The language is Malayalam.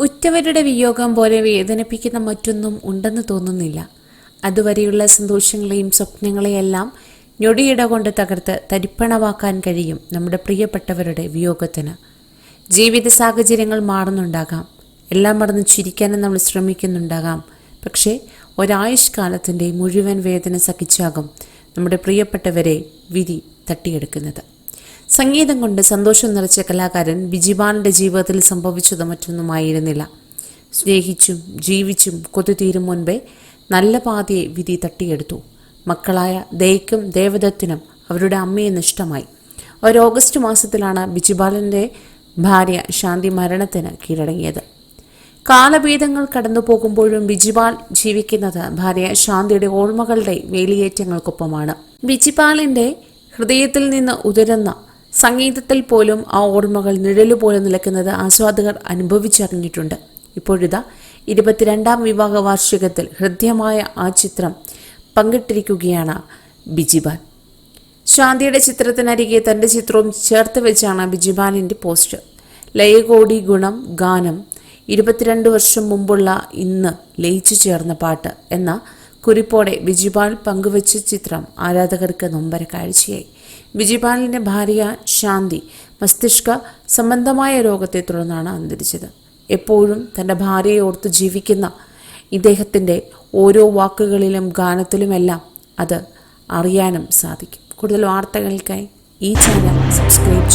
ഉറ്റവരുടെ വിയോഗം പോലെ വേദനിപ്പിക്കുന്ന മറ്റൊന്നും ഉണ്ടെന്ന് തോന്നുന്നില്ല. അതുവരെയുള്ള സന്തോഷങ്ങളെയും സ്വപ്നങ്ങളെയെല്ലാം ഞൊടിയിട കൊണ്ട് തകർത്ത് തരിപ്പണമാക്കാൻ കഴിയും നമ്മുടെ പ്രിയപ്പെട്ടവരുടെ വിയോഗത്തിന്. ജീവിത സാഹചര്യങ്ങൾ മാറുന്നുണ്ടാകാം. എല്ലാം മറന്ന് ചിരിക്കാനും നമ്മൾ ശ്രമിക്കുന്നുണ്ടാകാം. പക്ഷേ ഒരായുഷ്കാലത്തിന്റെ മുഴുവൻ വേദന സഹിച്ചാകും നമ്മുടെ പ്രിയപ്പെട്ടവരെ വിധി തട്ടിയെടുക്കുന്നത്. സംഗീതം കൊണ്ട് സന്തോഷം നിറച്ച കലാകാരൻ ബിജിബാലിന്റെ ജീവിതത്തിൽ സംഭവിച്ചത് മറ്റൊന്നുമായിരുന്നില്ല. സ്നേഹിച്ചും ജീവിച്ചും കൊതുതീരും മുൻപേ നല്ല പാതയെ വിധി തട്ടിയെടുത്തു. മക്കളായ ദയക്കും ദേവദത്തിനും അവരുടെ അമ്മയെ നഷ്ടമായി ഒരു ഓഗസ്റ്റ് മാസത്തിലാണ് ബിജിബാലന്റെ ഭാര്യ ശാന്തി മരണത്തിന് കീഴടങ്ങിയത്. കാലഭേദങ്ങൾ കടന്നു പോകുമ്പോഴും ബിജിപാൽ ജീവിക്കുന്നത് ഭാര്യ ശാന്തിയുടെ ഓർമ്മകളുടെ വേലിയേറ്റങ്ങൾക്കൊപ്പമാണ്. ബിജിപാലിന്റെ ഹൃദയത്തിൽ നിന്ന് ഉതിരുന്ന സംഗീതത്തിൽ പോലും ആ ഓർമ്മകൾ നിഴലുപോലെ നിലയ്ക്കുന്നത് ആസ്വാദകർ അനുഭവിച്ചറിഞ്ഞിട്ടുണ്ട്. ഇപ്പോഴിതാ ഇരുപത്തിരണ്ടാം വിവാഹ വാർഷികത്തിൽ ഹൃദ്യമായ ആ ചിത്രം പങ്കിട്ടിരിക്കുകയാണ് ബിജിബാൻ ശാന്തിയുടെ ചിത്രത്തിനരികെ തന്റെ ചിത്രവും ചേർത്ത് വെച്ചാണ് ബിജിബാലിന്റെ പോസ്റ്റ് ലയകോടി ഗുണം ഗാനം ഇരുപത്തിരണ്ട് വർഷം മുമ്പുള്ള ഇന്ന് ലയിച്ചു ചേർന്ന പാട്ട് എന്ന കുറിപ്പോടെ ബിജിപാൽ പങ്കുവച്ച ചിത്രം ആരാധകർക്ക് നൊമ്പര കാഴ്ചയായി. ബിജിപാലിന്റെ ഭാര്യ ശാന്തി മസ്തിഷ്ക സംബന്ധമായ രോഗത്തെ തുടർന്നാണ് അന്തരിച്ചത്. എപ്പോഴും തന്റെ ഭാര്യയെ ഓർത്ത് ജീവിക്കുന്ന ഇദ്ദേഹത്തിന്റെ ഓരോ വാക്കുകളിലും ഗാനത്തിലുമെല്ലാം അത് അറിയാനും സാധിക്കും. കൂടുതൽ വാർത്തകൾക്കായി ഈ ചാനൽ സബ്സ്ക്രൈബ്